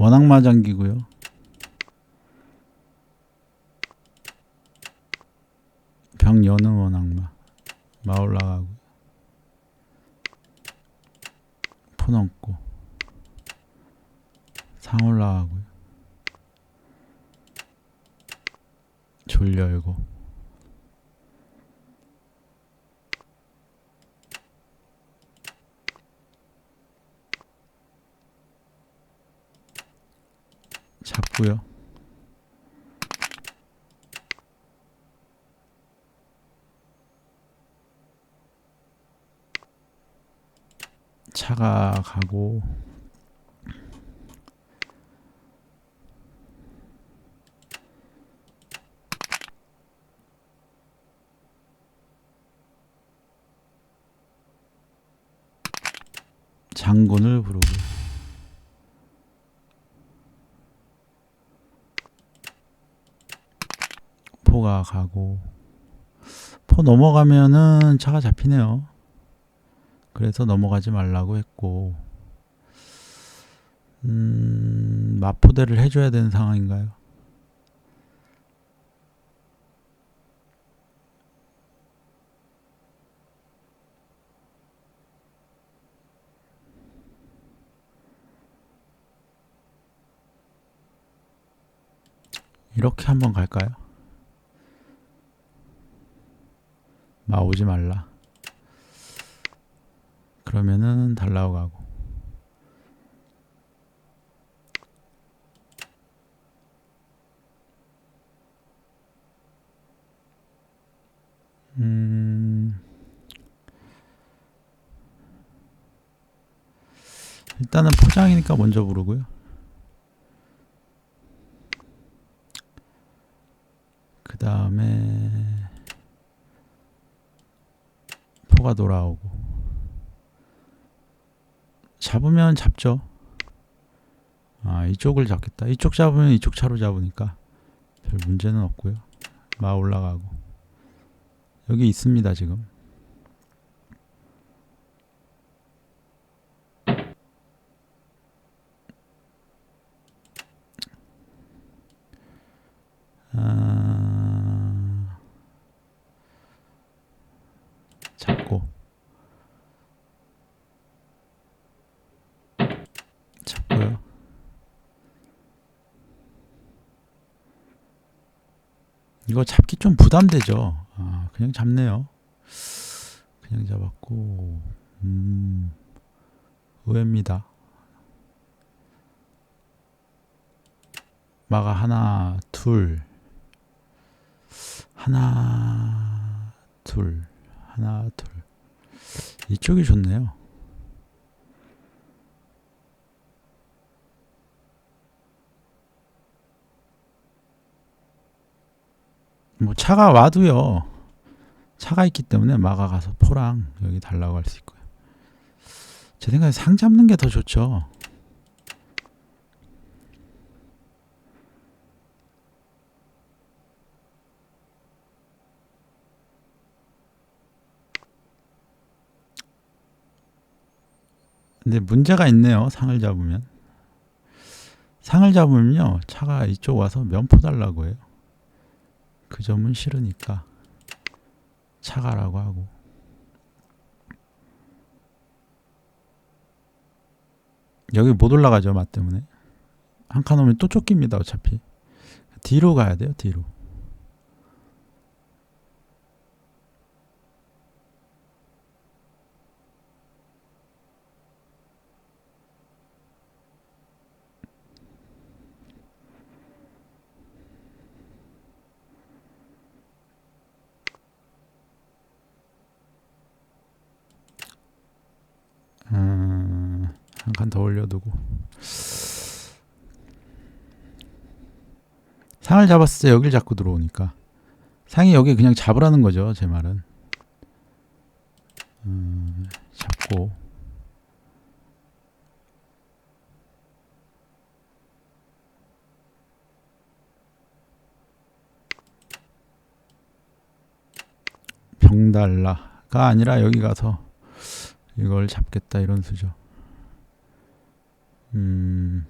원악마 장기고요. 병 여는 원악마. 마 올라가고. 포 넘고. 상 올라가고요. 졸 열고. 잡고요. 차가 가고 장군을 부르고 포가 가고 포 넘어가면은 차가 잡히네요. 그래서 넘어가지 말라고 했고 음, 마포대를 해줘야 되는 상황인가요? 이렇게 한번 갈까요? 마 오지 말라. 그러면은 달라고 가고. 음. 일단은 포장이니까 먼저 부르고요. 그 다음에 포가 돌아오고 잡으면 잡죠. 아 이쪽을 잡겠다. 이쪽 잡으면 이쪽 차로 잡으니까 별 문제는 없고요. 마 올라가고 여기 있습니다 지금. 아... 잡고 잡고요. 이거 잡기 좀 부담되죠. 아, 그냥 잡네요. 그냥 잡았고, 음, 의외입니다. 마가 하나, 둘, 하나, 둘, 하나, 둘. 이쪽이 좋네요. 뭐 차가 와도요. 차가 있기 때문에 마가 가서 포랑 여기 달라고 할 수 있고요. 제 생각에 상 잡는 게 더 좋죠. 근데 문제가 있네요. 상을 잡으면. 상을 잡으면요. 차가 이쪽 와서 면포 달라고 해요. 그 점은 싫으니까 차가라고 하고. 여기 못 올라가죠 맛 때문에. 한 칸 오면 또 쫓깁니다 어차피. 뒤로 가야 돼요 뒤로 음, 한 칸 더 올려두고. 상을 잡았을 때 여길 잡고 들어오니까. 상이 여기 그냥 잡으라는 거죠 제 말은. 음, 잡고. 병달라가 아니라 여기 가서 이걸 잡겠다 이런 수죠. 음.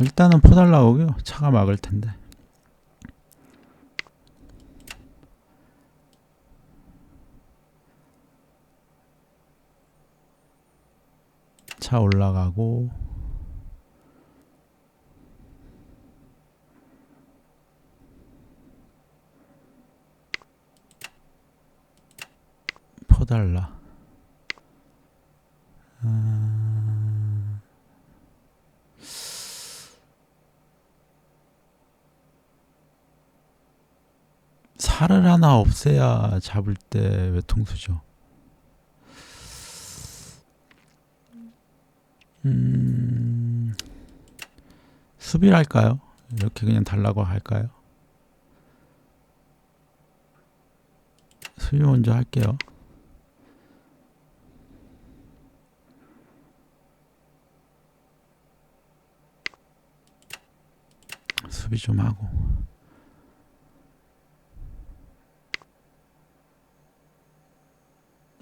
일단은 포달 나오고요. 차가 막을 텐데. 차 올라가고 포 달라. 아... 살을 하나 없애야 잡을 때 외통수죠. 음, 수비를 할까요? 이렇게 그냥 달라고 할까요? 수비 먼저 할게요. 수비 좀 하고.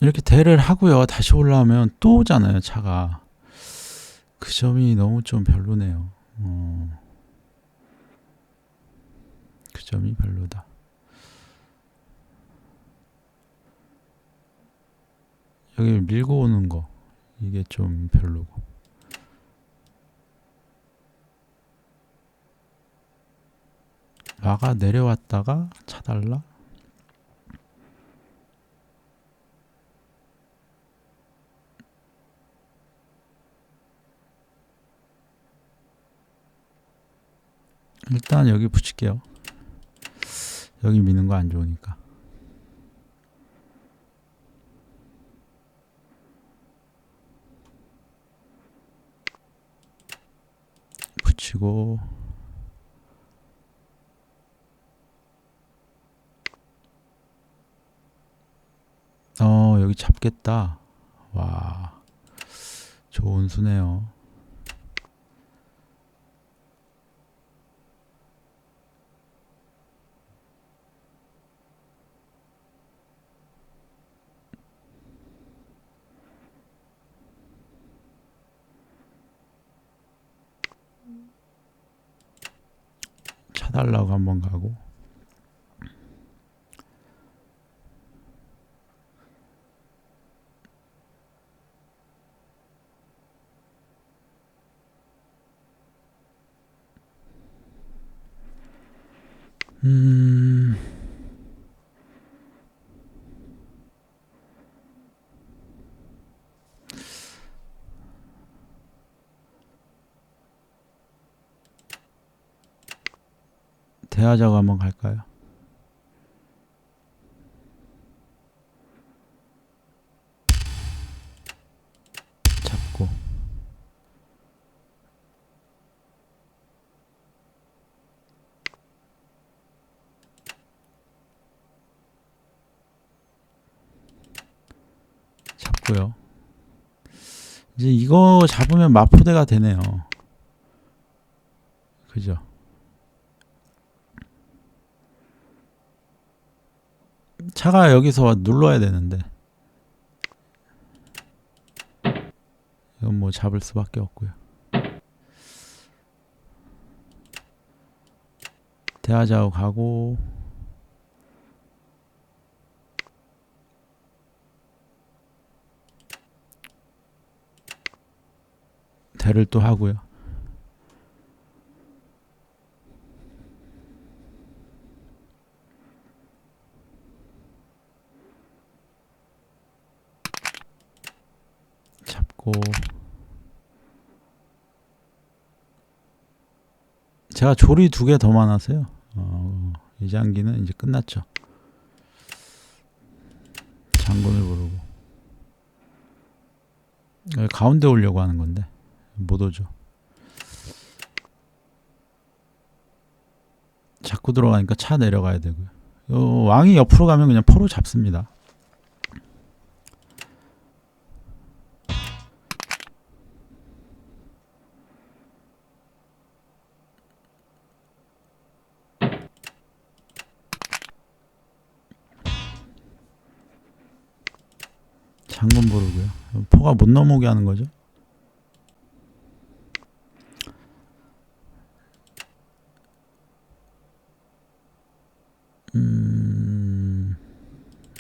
이렇게 대를 하고요. 다시 올라오면 또 오잖아요, 차가. 그 점이 너무 좀 별로네요. 어. 그 점이 별로다. 여기 밀고 오는 거 이게 좀 별로고. 마가 내려왔다가 차달라? 일단 여기 붙일게요. 여기 미는 거 안 좋으니까. 붙이고 어 여기 잡겠다. 와 좋은 수네요. 차달라고 한번 가고 대하자고 한번 갈까요? 잡고 잡고요. 이제 이거 잡으면 마포대가 되네요. 그죠? 차가 여기서 눌러야 되는데 이건 뭐 잡을 수밖에 없고요. 대하자고 가고 대를 또 하고요. 잡고 제가 조리 두 개 더 많아서요. 어, 이 장기는 이제 끝났죠. 장군을 부르고 여기 가운데 오려고 하는 건데 못 오죠. 자꾸 들어가니까 차 내려가야 되고요. 어, 왕이 옆으로 가면 그냥 포로 잡습니다. 당근 부르고요. 포가 못 넘어오게 하는 거죠. 음,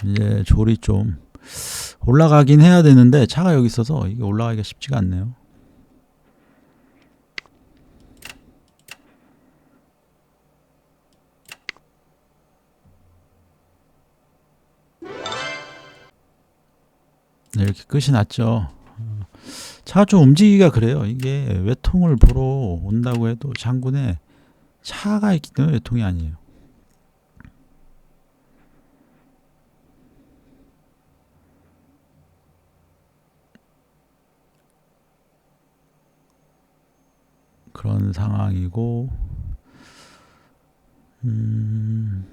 이제 조리 좀 올라가긴 해야 되는데 차가 여기 있어서 이게 올라가기가 쉽지가 않네요. 네, 이렇게 끝이 났죠. 어, 차가 좀 움직이기가 그래요. 이게 외통을 보러 온다고 해도 장군에 차가 있기 때문에 외통이 아니에요. 그런 상황이고, 음,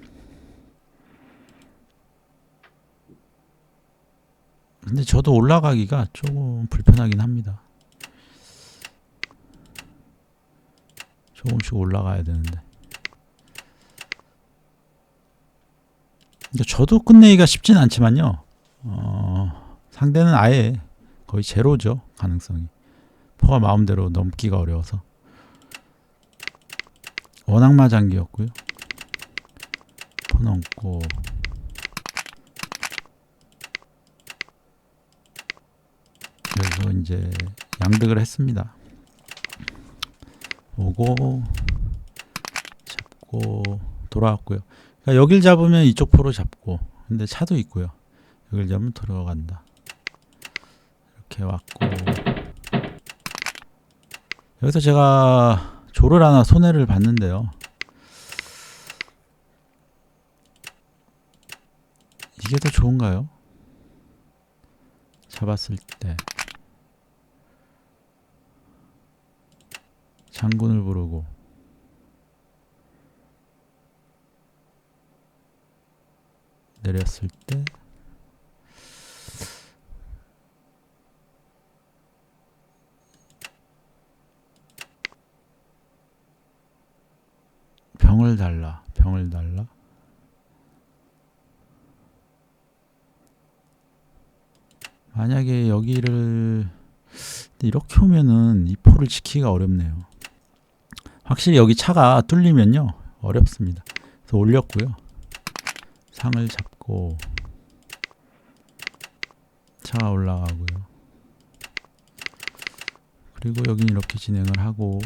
근데 저도 올라가기가 조금 불편하긴 합니다. 조금씩 올라가야 되는데. 근데 저도 끝내기가 쉽진 않지만요. 어, 상대는 아예 거의 제로죠. 가능성이. 포가 마음대로 넘기가 어려워서. 워낙 마장기였고요. 포 넘고 그래서 이제 양득을 했습니다. 오고 잡고 돌아왔고요. 그러니까 여길 잡으면 이쪽 포로 잡고 근데 차도 있고요. 여길 잡으면 들어간다. 이렇게 왔고 여기서 제가 조를 하나 손해를 봤는데요. 이게 더 좋은가요? 잡았을 때 장군을 부르고 내렸을 때 병을 달라 병을 달라 만약에 여기를 이렇게 오면은 이 포를 지키기가 어렵네요. 확실히 여기 차가 뚫리면요 어렵습니다. 그래서 올렸고요. 상을 잡고 차가 올라가고요. 그리고 여긴 이렇게 진행을 하고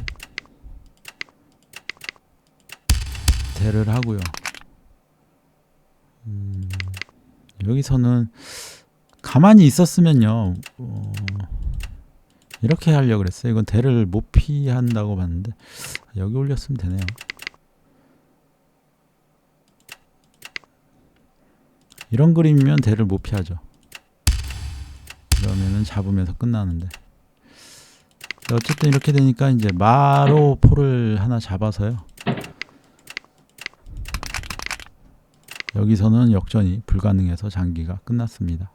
대를 하고요. 음, 여기서는 가만히 있었으면요. 어, 이렇게 하려고 그랬어요. 이건 대를 못 피한다고 봤는데 여기 올렸으면 되네요. 이런 그림이면 대를 못 피하죠. 그러면은 잡으면서 끝나는데. 어쨌든 이렇게 되니까 이제 마로 포를 하나 잡아서요. 여기서는 역전이 불가능해서 장기가 끝났습니다.